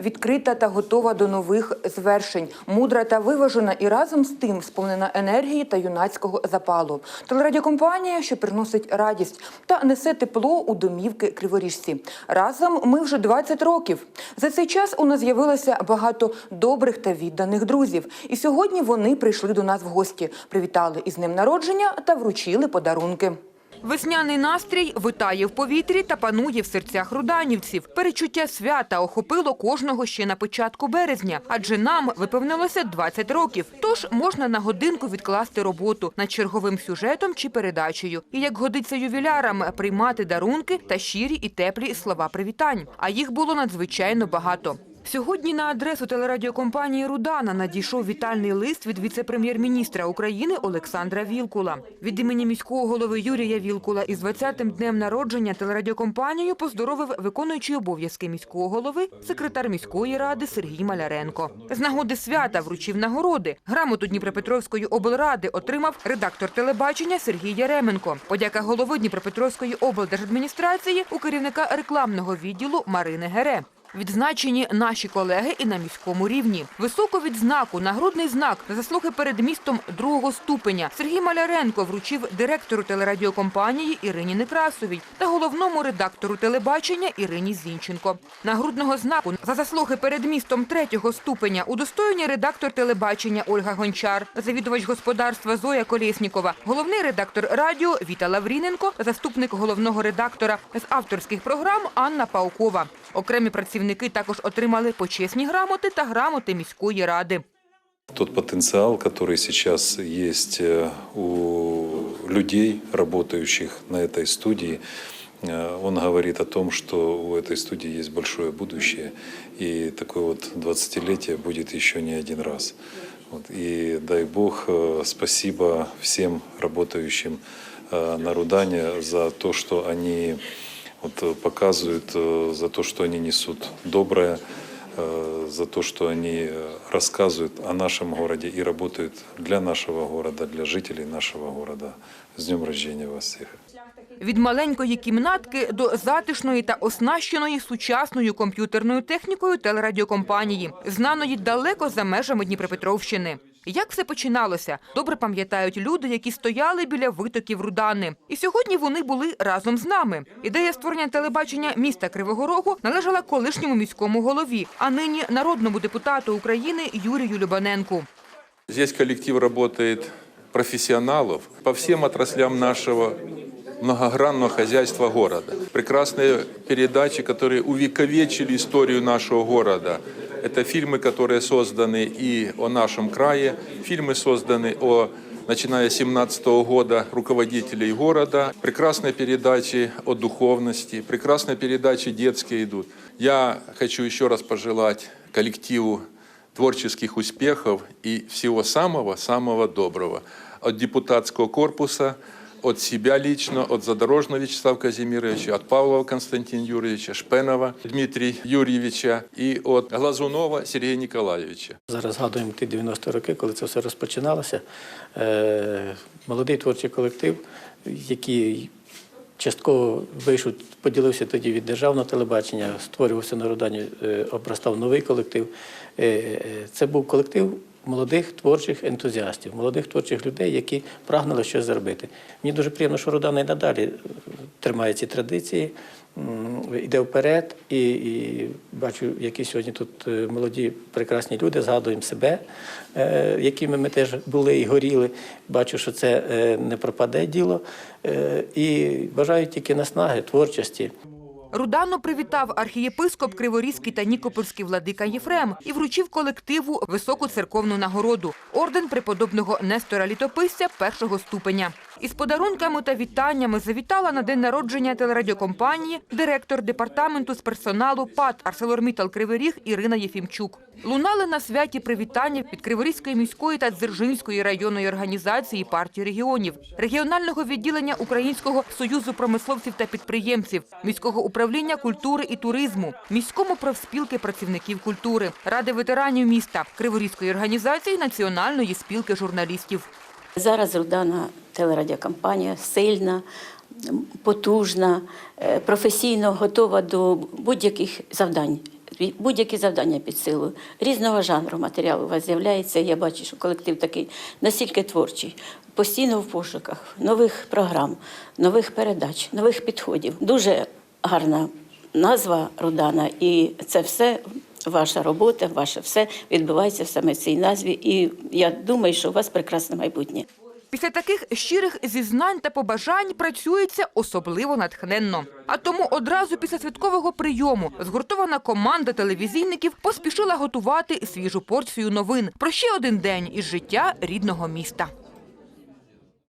відкрита та готова до нових звершень, мудра та виважена і разом з тим сповнена енергії та юнацького запалу. Телерадіокомпанія, що приносить радість та несе тепло у домівки криворіжці. Разом ми вже 20 років. За цей час у нас з'явилося багато добрих та відданих друзів. І сьогодні вони прийшли до нас в гості, привітали із днем народження та вручили подарунки. Весняний настрій витає в повітрі та панує в серцях руданівців. Перечуття свята охопило кожного ще на початку березня, адже нам виповнилося 20 років. Тож можна на годинку відкласти роботу над черговим сюжетом чи передачею. І як годиться ювілярам приймати дарунки та щирі і теплі слова привітань. А їх було надзвичайно багато. Сьогодні на адресу телерадіокомпанії Рудана надійшов вітальний лист від віце-прем'єр-міністра України Олександра Вілкула. Від імені міського голови Юрія Вілкула із 20-м днем народження телерадіокомпанію поздоровив виконуючий обов'язки міського голови, секретар міської ради Сергій Маляренко. З нагоди свята вручив нагороди. Грамоту Дніпропетровської облради отримав редактор телебачення Сергій Яременко. Подяка голови Дніпропетровської облдержадміністрації у керівника рекламного відділу Марини Гере. Відзначені наші колеги і на міському рівні. Високу відзнаку, нагрудний знак заслуги перед містом другого ступеня Сергій Маляренко вручив директору телерадіокомпанії Ірині Некрасовій та головному редактору телебачення Ірині Зінченко. Нагрудного знаку за заслуги перед містом третього ступеня удостоєні редактор телебачення Ольга Гончар, завідувач господарства Зоя Колєснікова, головний редактор радіо Віта Лавріненко, заступник головного редактора з авторських програм Анна Паукова. Окремі працівники також отримали почесні грамоти та грамоти міської ради. Тот потенциал, который сейчас есть э, у людей, работающих на этой студии, э, он говорит о том, что у этой студии есть большое будущее, и такое вот 20-летие будет еще не один раз. Вот. И дай Бог, э, спасибо всем работающим э, на Рудане за то, что они вот, э, показывают, э, за то, что они несут доброе, э, за то, что они э, рассказывают о нашем городе и работают для нашего города, для жителей нашего города. С днем рождения вас всех! Від маленької кімнатки до затишної та оснащеної сучасною комп'ютерною технікою телерадіокомпанії, знаної далеко за межами Дніпропетровщини. Як все починалося, добре пам'ятають люди, які стояли біля витоків Рудани. І сьогодні вони були разом з нами. Ідея створення телебачення міста Кривого Рогу належала колишньому міському голові, а нині народному депутату України Юрію Любаненку. Здесь коллектив работает профессионалов по всем отраслям нашего многогранного хозяйства города. Прекрасные передачи, которые увековечили историю нашего города. Это фильмы, которые созданы и о нашем крае, фильмы созданы о начиная с 17 года руководителей города. Прекрасные передачи о духовности, прекрасные передачи детские идут. Я хочу еще раз пожелать коллективу творческих успехов и всего самого-самого доброго. От депутатского корпуса, от себя лично, от Задорожного Вячеслава Казимировича, от Павлова Константина Юрьевича, Шпенова Дмитрия Юрьевича и от Глазунова Сергея Николаевича. Зараз згадуємо ті 90-ті роки, коли це все розпочиналося. Е, Молодий творчий колектив, який частково вийшов, поділився тоді від державного телебачення, створювався на Рудані, е, обростав новий колектив. Е, Це був колектив молодих творчих ентузіастів, молодих творчих людей, які прагнули щось зробити. Мені дуже приємно, що Рудана і надалі е, тримає ці традиції, йде вперед, і, і бачу, які сьогодні тут е, молоді прекрасні люди, згадуємо себе, е, якими ми теж були і горіли. Бачу, що це не пропаде діло. І бажаю тільки наснаги, творчості. Рудану привітав архієпископ Криворізький та Нікопольський владика Єфрем і вручив колективу високу церковну нагороду – орден преподобного Нестора Літописця першого ступеня. Із подарунками та вітаннями завітала на день народження телерадіокомпанії директор департаменту з персоналу ПАД «Арселормітал Кривий Ріг» Ірина Єфімчук. Лунали на святі привітання від Криворізької міської та Дзержинської районної організації партії регіонів, регіонального відділення Українського союзу промисловців та підприємців, міського управління культури і туризму, міському профспілки працівників культури, ради ветеранів міста, Криворізької організації Національної спілки журналістів. Зараз Рудана телерадіокомпанія сильна, потужна, е, професійно готова до будь-яких завдань. будь-які завдання під силу. Різного жанру матеріалу у вас з'являється. Я бачу, що колектив такий настільки творчий, постійно в пошуках нових програм, нових передач, нових підходів. Дуже гарна назва Рудана, і це все. Ваша робота, ваше все відбувається в саме цій назві, і я думаю, що у вас прекрасне майбутнє. Після таких щирих зізнань та побажань працюється особливо натхненно. А тому одразу після святкового прийому згуртована команда телевізійників поспішила готувати свіжу порцію новин про ще один день із життя рідного міста.